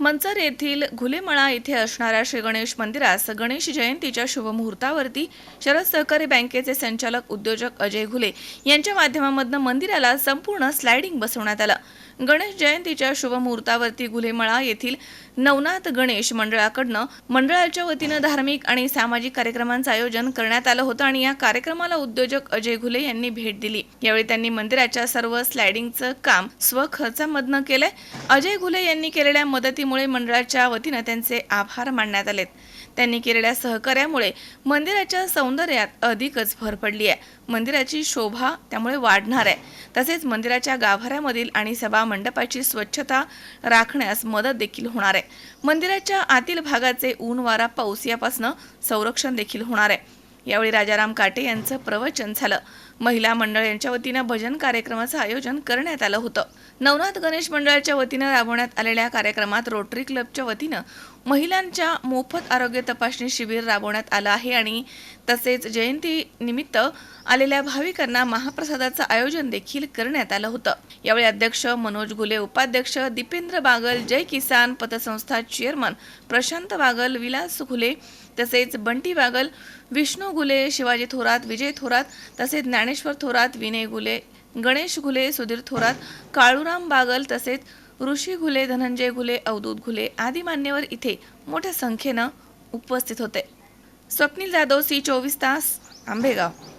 मंचर येथील घुलेमळा येथे असणाऱ्या श्री गणेश मंदिरास गणेश जयंतीच्या शुभमुहूर्तावरती शरद सहकारी बँकेचे संचालक उद्योजक अजय घुले यांच्या माध्यमामधनं मंदिराला संपूर्ण स्लायडिंग बसवण्यात आलं. गणेश जयंतीच्या शुभमुहूर्तावरती गुलेमळा येथील नवनाथ गणेश मंडळाकडनं मंडळाच्या वतीनं धार्मिक आणि सामाजिक कार्यक्रमांचं आयोजन करण्यात आलं होतं आणि या कार्यक्रमाला उद्योजक अजय घुले यांनी भेट दिली. यावेळी त्यांनी मंदिराच्या सर्व स्लायडिंगचं काम स्वखर्चामधनं केलंय. अजय घुले यांनी केलेल्या मदतीमुळे मंडळाच्या वतीनं त्यांचे आभार मानण्यात आलेत. त्यांनी केलेल्या सहकार्यामुळे मंदिराच्या सौंदर्यात अधिकच भर पडली आहे मंदिराची शोभा त्यामुळे वाढणार आहे तसेच मंदिराच्या गाभाऱ्यामधील आणि सभा मंडपाची स्वच्छता राखण्यास मदत देखील होणार आहे. मंदिराच्या आतील भागाचे ऊन वारा पाऊस यापासून संरक्षण देखील होणार आहे. यावेळी राजाराम काटे यांचं प्रवचन झालं. महिला मंडळ यांच्या वतीनं भजन कार्यक्रमाचं आयोजन करण्यात आलं होतं. नवनाथ गणेश मंडळाच्या वतीनं राबवण्यात आलेल्या कार्यक्रमात रोटरी क्लबच्या वतीनं महिलांच्या मोफत आरोग्य तपासणी शिबिर राबवण्यात आलं आहे आणि तसेच जयंती निमित्त आलेल्या भाविकांना महाप्रसादाचं आयोजन देखील करण्यात आलं होतं. यावेळी अध्यक्ष मनोज गुले उपाध्यक्ष दीपेंद्र बागल जय किसान पतसंस्था चेअरमन प्रशांत बागल विलास घुले तसेच बंटी बागल विष्णू गुले शिवाजी थोरात विजय थोरात तसेच ज्ञानेश्वर थोरात विनय गुले गणेश गुले सुधीर थोरात काळूराम बागल तसेच ऋषी घुले धनंजय घुले अवधूत घुले आदी मान्यवर इथे मोठ्या संख्येनं उपस्थित होते. स्वप्नील जाधव सी चोवीस तास आंबेगाव.